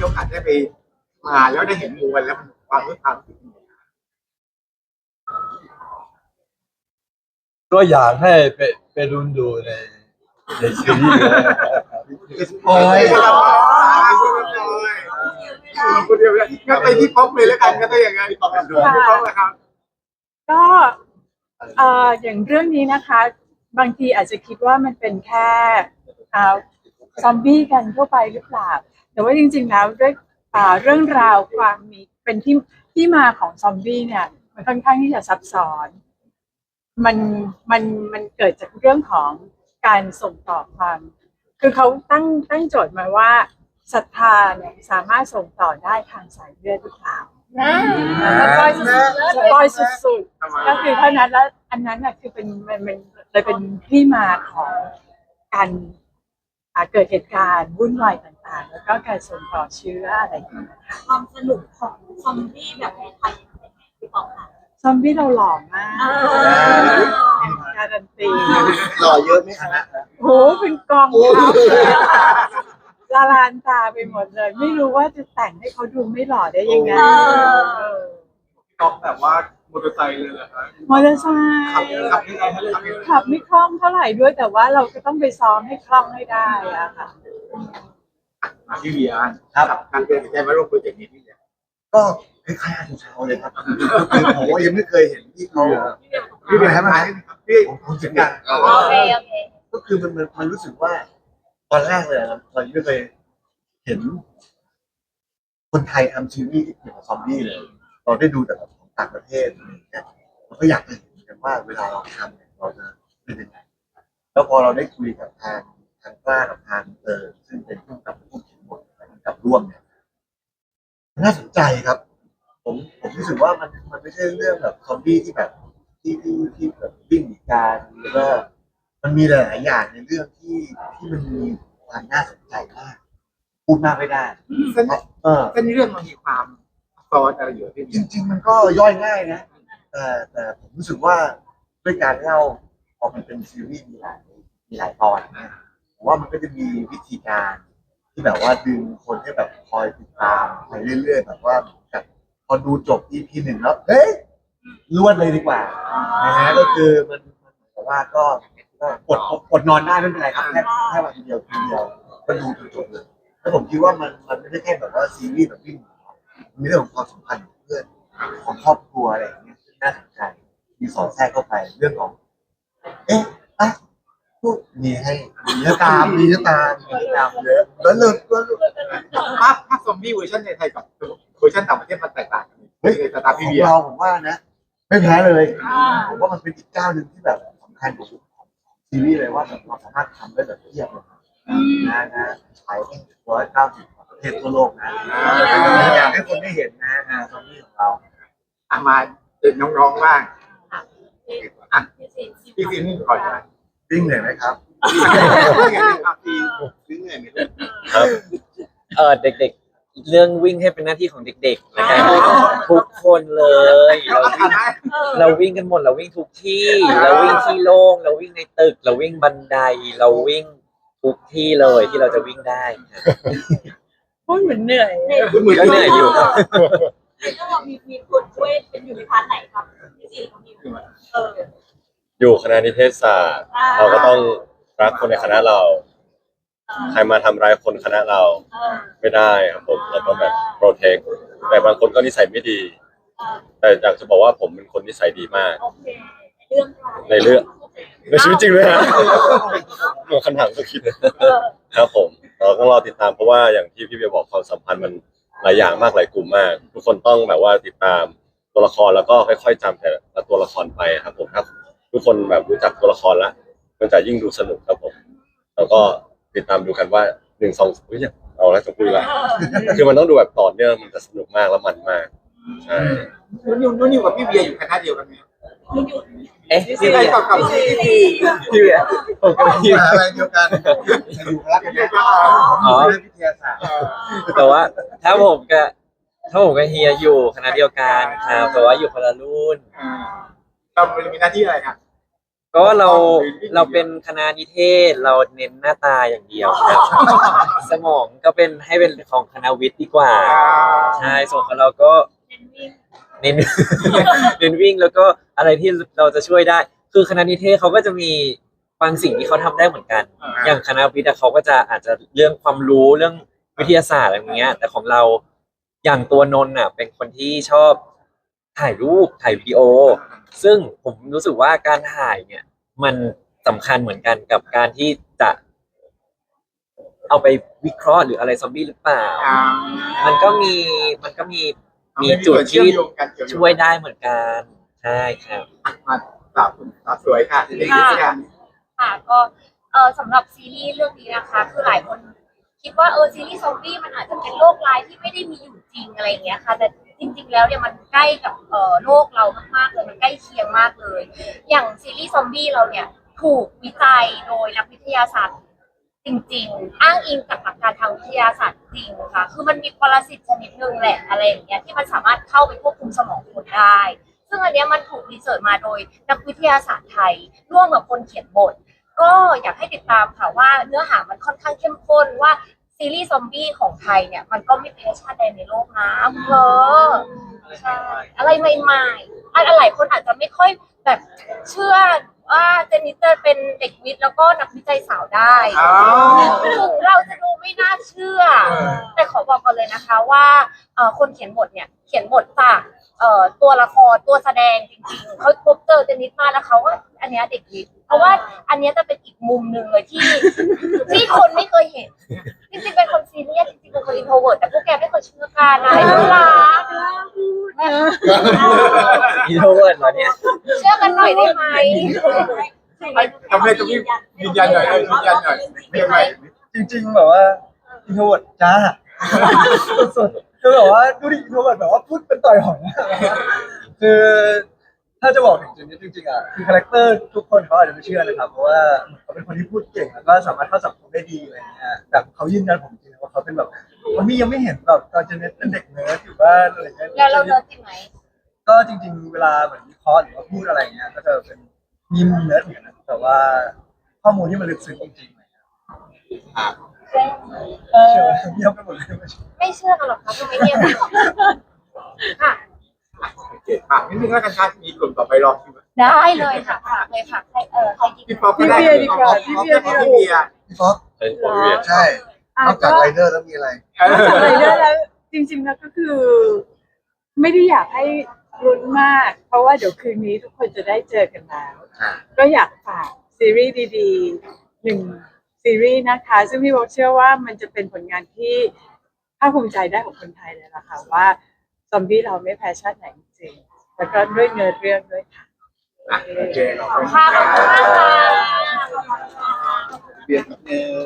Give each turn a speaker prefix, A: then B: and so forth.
A: มีโอกาสได้ไปมาแล้วได้เห็นมวลแล้วความรู้ความรู้สึกเป็นยังไง
B: ก็อยากให้ไปไปรุนดูในในซีรีส์นะ
A: โอ้ยคนเดียวเลยงั้นไปที่ป๊อปเลยแล้วกันก็ได้ยังไงพี่ป๊อปนะครับ
C: ก็เอ่ออย่างเรื่องนี้นะคะ บางทีอาจจะคิดว่ามันเป็นแค่ซอมบี้กันทั่วไปหรือเปล่า แต่ว่าจริงๆแล้วด้วยอ่าเรื่องราวความมีเป็นที่ที่มาของซอมบี้เนี่ย มันค่อนข้างที่จะซับซ้อน มันมันมันเกิดจากเรื่องของการส่งต่อความ คือเขาตั้งตั้งโจทย์มาว่าศรัทธาเนี่ยสามารถส่งต่อได้ทางสายเลือดหรือเปล่าสปอยสุดๆสปอยสุดๆก็คือเท่านั้นแล้วอันนั้นน่ะคือเป็นมันมันเลยเป็นที่มาของการอ่าเกิดเหตุการณ์วุ่นวายต่างๆแล้ว ก็การส่งต่อเชื้ออะไรอย่างเงี้ย
D: ความสนุกของซอมบี้แบบในไทยเป็นไงพี่บอกค่ะ
C: ซอมบี้เราหล่อมาก
D: อ่า
C: การันตี
A: หล่อเยอะไหมคณะ
C: โหเป็นกองทัพละลานตาไปหมดเลย ไม่รู้ว่าจะแต่งให้เขาดูไม่หล่อได้ยังไง
D: เออ
C: เออ
A: ก๊อฟแบบว่ามอเตอร์ไซค์เลยเหรอครับ
C: มอเตอร์ไซ
A: ขับ
C: ค์
A: ขับยังไงฮะขับยังไง
C: ขับไม่คล่องเท่าไหร่ด้วยแต่ว่าเราก็ต้องไปซ้อมให้คล่องให้ได้อะค่ะ
A: อะพี่เบียร์ครับการเป็นใจมาร่วมโปรเจกต์นี้พี่เบียร์
E: ก็คล้ายๆอาจารย์เช้าเลยครับคือผมว่ายังไม่เคยเห็นที่เขา
A: พี่เบียร์ให้มาพี่
E: ผมผมเสียงดัง
D: โอเคโอเค
E: ก็คือมันมันมันรู้สึกว่า ตอนแรกเลยอะเรายังไม่เคยเห็น คนไทยทำซีรีส์ที่เกี่ยวกับซอมบี้เลย เราได้ดูแต่แบบของต่างประเทศอะไรอย่างเงี้ยเราก็อยากจะเห็นกันว่าเวลาเราทำเนี่ยเราจะเป็นยังไงแล้วพอเราได้คุยกับทางทางกล้ากับทางเออซึ่งเป็นผู้กำกับผู้เขียนบท กับร่วมเนี่ยน่าสนใจครับ ผมผมรู้สึกว่ามันมันไม่ใช่เรื่องแบบซอมบี้ที่แบบที่ที่ที่แบบวิ่งหนีการหรือว่ามันมีหลายๆอย่างในเรื่องที่ที่มันมีความน่าสนใจมากพูดมากไม่ได้
A: เส้น
E: เออ
A: เส้นเรื่องมันมีความซ้อนอะไรอยู่พี่
E: จ
A: เบียร์
E: ริง ๆ มันก็ย่อยง่ายนะแต่แต่ผมรู้สึกว่าด้วยการเล่าพอมันเป็นซีรีส์มีหลายมีหลายตอนนะผมว่ามันก็จะมีวิธีการ ที่แบบว่าดึงคนให้แบบคอยติดตามไปเรื่อยๆแบบว่าแบบพอดูจบ EP หนึ่งแล้วเฮ้ยรวดเลยดีกว่านะฮะก็คือมันมันเหมือนกับว่าก็ก็กดกดนอนได้ไม่เป็นไรครับแค่แค่วันเดียวทีเดียวก็ดูจนจบเลยแล้วผมคิดว่ามันมันไม่ได้แค่แบบว่าซีรีส์แบบวิ่งหนีมีเรื่องของความสัมพันธ์ของเพื่อนของครอบครัวอะไรอย่างเงี้ยซึ่งน่าสนใจมีสอดแทรกเข้าไปเรื่องของ เอ๊ะอะ พูดมีให้มีเนื้อตามมีเนื้อตามมีเนื้อตามเยอะแล้วเลิกแล้วเลิก
A: ภาพภาพซอมบี้เวอร์ชันในไทยกับเวอร์ชันต่างประเทศมันแตกต่างกันเฮ้ยสตาร์
E: ข
A: พี่
E: อง
A: เบียร์
E: เราผมว่านะไม่แพ้เลย
D: อ่า
E: ผมว่ามันเป็นอีกเจ้าหนึ่งที่แบบสำคัญของซีรีส์เลยว่าแบบเราสามารถทำได้แบบเทียบเลยนะนะฉายที่ร้อยเก้าสิบประเทศทั่วโลกนะอยากให้คนได้เห็นนะงานซอมบี้ของเรา
A: อะมาเป็นน้องๆบ้าง
D: พี่สิน
A: พี่ซีนี่ก่อนนะ
E: วิ่งเหนื่อยไหมครับ
A: พี่ซีเหนื่อยไหม
F: ครับ เออเด็กๆ เรื่องวิ่งให้เป็นหน้าที่ของเด็กๆนะครับทุกคนเลย
A: เรา
F: เรา
A: ทำได้
F: เราวิ่งกันหมดเราวิ่งทุกที่ เราวิ่งที่โล่งเราวิ่งในตึก เราวิ่งบันไดเราวิ่งทุกที่เลยที่เราจะวิ่งได้ครับ
C: พูดเหมือนเหนื่อย
A: เหมือน
F: ก็เหนื่อยอยู่ครับ
D: ในเรื่องเรามีมีคนช่วยเป็นอยู่ในพาร์ทไหนครับพี่สินเขามีเออ
G: อยู่คณะนิเทศศาสตร์
D: อ่า
G: เราก็ต้องรักคนในคณะเรา ใครมาทำร้ายคนคณะเรา
D: เออ
G: ไม่ได้ครับผมเราต้องแบบโปรเทคแต่บางคนก็นิสัยไม่ดี
D: เออ
G: แต่อยากจะบอกว่าผมเป็นคนนิสัยดีมาก
D: โอเคเรื่องราว
G: ในเรื่องในชีวิตจริงเลยฮะเหมือนคำถามก็คิด
D: เออ
G: ครับผมเราต้องรอติดตามเพราะว่าอย่างที่พี่เบียร์บอกความสัมพันธ์มันหลายอย่างมากหลายกลุ่มมาก ทุกคนต้องแบบว่าติดตามตัวละครแล้วก็ค่อย ๆจำแต่ละตัวละครไปครับผมครับ ทุกคนแบบรู้จักตัวละครแล้วมันจะยิ่งดูสนุกครับผมแล้วก็ติดตามดูกันว่าหนึ่งสองอุ้ยเอาแล้วจะคุยละคือมันต้องดูแบบต่อเนื่องมันจะสนุกมากแล้วมันมากใช่
A: นุ่นนิวนุ่นนิวกับพี่เบียร์อยู่คณะเดียวกันไหม
D: คุณอยู่
F: เอ๊ะ
A: พี่
F: พี่
A: ซี
F: เบียร์
A: กับกับพี่ซี
F: พี่เบียร์ผมก็พี่
E: อะไรเดียวกันอยู่รักกันเนี่ย
F: อ๋อ
E: เรื่องวิทยาศาสตร์
F: แต่ว่าถ้าผมกับถ้าผมกับเฮียอยู่คณะเดียวกันครับแต่ว่าอยู่คนละรุ่น
A: เรามีหน้าที่อะไรครับ
F: ก็เราเราเป็นคณะนิเทศเราเน้นหน้าตาอย่างเดียวครับ สมองก็เป็นให้เป็นของคณะวิทย์ดีกว่า ใช่ส่วนของเราก็
D: เน้นวิ่ง
F: เน้นเน้นวิ่งแล้วก็อะไรที่เราจะช่วยได้ คือคณะนิเทศเขาก็จะมีบางสิ่งที่เขาทำได้เหมือนกัน อย่างคณะวิทย์อะเขาก็จะอาจจะเรื่องความรู้เรื่องวิทยาศาสตร์อะไรอย่างเงี้ย แต่ของเราอย่างตัวนนท์อะ เป็นคนที่ชอบ ถ่ายรูปถ่ายวิดีโอ ซึ่งผมรู้สึกว่าการถ่ายเนี่ย มันสำคัญเหมือนกันกับการที่จะ เอาไปวิเคราะห์หรืออะไรซอมบี้หรือเปล่า
A: อ่า
F: มันก็มีมันก็มีมี
A: เอา
F: จุด
A: ส่วนเชื่อ
F: ที่
A: มโยงกันเกี่ยวโง
F: ช่วยได้เหมือนกันใช่ครับ
A: มาสาวสาวสวยค่ะที่ได้ยินค่ะ
D: ค่ะก็เออสำหรับซีรีส์เรื่องนี้นะคะ คือหลายคนคิดว่าเออซีรีส์ซอมบี้มันอาจจะเป็นโรคร้ายที่ไม่ได้มีอยู่จริงอะไรอย่างเงี้ยค่ะ แต่ จริงๆ แล้วเนี่ยมันใกล้กับเอ่อโลกเรามากๆเลยมันใกล้เคียงมากเลย อย่างซีรีส์ซอมบี้เราเนี่ยถูกวิจัยโดยนักวิทยาศาสตร์จริงๆ อ้างอิงกับหลักการทางวิทยาศาสตร์จริงค่ะ คือมันมีปรสิตชนิดหนึ่งแหละอะไรอย่างเงี้ยที่มันสามารถเข้าไปควบคุมสมองคนได้ ซึ่งอันเนี้ยมันถูกรีเสิร์ชมาโดยนักวิทยาศาสตร์ไทย ร่วมกับคนเขียนบท ก็อยากให้ติดตามค่ะว่าเนื้อหามันค่อนข้างเข้มข้นว่า ซีรีส์ซอมบี้ของไทยเนี่ยมันก็ไม่แพ้ชาติใดในโลกนะเออใช่อะไรใหม่ๆอะไรหลายคนอาจจะไม่ค่อยแบบเชื่อว่าเจนนิเตอร์เป็นเด็กวิทย์แล้วก็นักวิจัยสาวได้
A: อ้าว
D: ถึงเราจะดูไม่น่าเชื่อ แต่ขอบอกก่อนเลยนะคะว่าเอ่อคนเขียนบทเนี่ยเขียนบทจากเอ่อตัวละครตัวแสดงจริงๆเขาพบเจอเจนนิสมาแล้วเขาว่าอันเนี้ยเด็กวิทย์เพราะว่าอันเนี้ยจะเป็นอีกมุมหนึ่งเลยที่ที่คนไม่เคยเห็น จริงๆเป็นคนซีเรียสจริงๆเป็นคนอินโทรเวิร์ดแต่พวกแกไม่เคยเชื่อกันนะน่ารัก
F: อินโทรเวิร์ดเหรอเนี่ย
D: เชื่อกันหน่อยได้ไหม
A: ทำไมตรงนี้ยืนยันหน่อยเออยืนยันหน่อยเรียกไหม
B: จริงๆแบบว่าอินโทรเวิร์ดจ้าสุดๆคือแบบว่าดูดิอินโทรเวิร์ดแบบว่าพูดเป็นต่อยหอยอะคือ ถ้าจะบอกถึงจุดนี้จริงๆอะคือคาแรคเตอร์ทุกคนเขาอาจจะไม่เชื่อนะครับเพราะว่าเขาเป็นคนที่พูดเก่งแล้วก็สามารถเข้าสังคมได้ดีอะไรเงี้ยแบบเขายืนยันผมจริงๆว่าเขาเป็นแบบผมมียังไม่เห็นแบบตอนเจเน็ตเป็นเด็กเนิร์ดอยู่บ้านอะไรเงี้ย
D: แล้วเราเนิร์ดจริงไหม
B: ก็จริง ๆ เวลาเหมือนวิเคราะห์หรือว่าพูดอะไรเงี้ยก็จะเป็นมีมุมเนิร์ดเหมือนกันนะแต่ว่าข้อมูลที่มันลึกซึ้งจริงๆอะไรเงี้ย
D: เอ
B: เชื่อ
D: อ
B: เงียบไปหมดเลย
D: ไม่เชื่อกันหรอกคะทำไมเงียบค่ะ
A: โอเค ฝากนิดนึงแล้วกันค่ะมีกลุ่มต่อไปรอคิว
D: ได้เลยค่ะฝากเลยค่ะใครเออใครกิน
A: พี่ป๊อกก็ได้
C: พี่เบียร์ดีกว่าพี่
A: พี่
C: เบี
A: เบี
C: ย
A: ย
C: ร์
A: ร์
C: ดีกว่า
A: พี่เบียร์
E: พี่ฟอก
G: ใช่ผมเวียน
E: ใช่
C: อะ
E: นอกจาก
C: ก็
E: ไรเดอร์แล้วมีอะไร
A: เออ
C: จากไรเดอร์แล้วจริงๆแล้วก็คือ ไม่ได้อยากให้ลุ้นมาก เพราะว่าเดี๋ยวคืนนี้ทุกคนจะได้เจอกันแล้ว
E: อ่า
C: ก็อยากฝากซีรีส์ดีๆหนึ่งซีรีส์นะคะ ซึ่งพี่บอกเชื่อว่ามันจะเป็นผลงานที่ภาคภูมิใจได้ของคนไทยเลยล่ะค่ะว่า ซอมบี้เราไม่แพ้ชาติไหนจริงๆแล้วก็ด้วยเนื้อเรื่องด้วยค่ะ
A: อะโอเคขอบ
D: ขอบ
A: คุ
D: คุณณค่ะขอบคุณมากค่ะ
A: เบียร์นิดนึง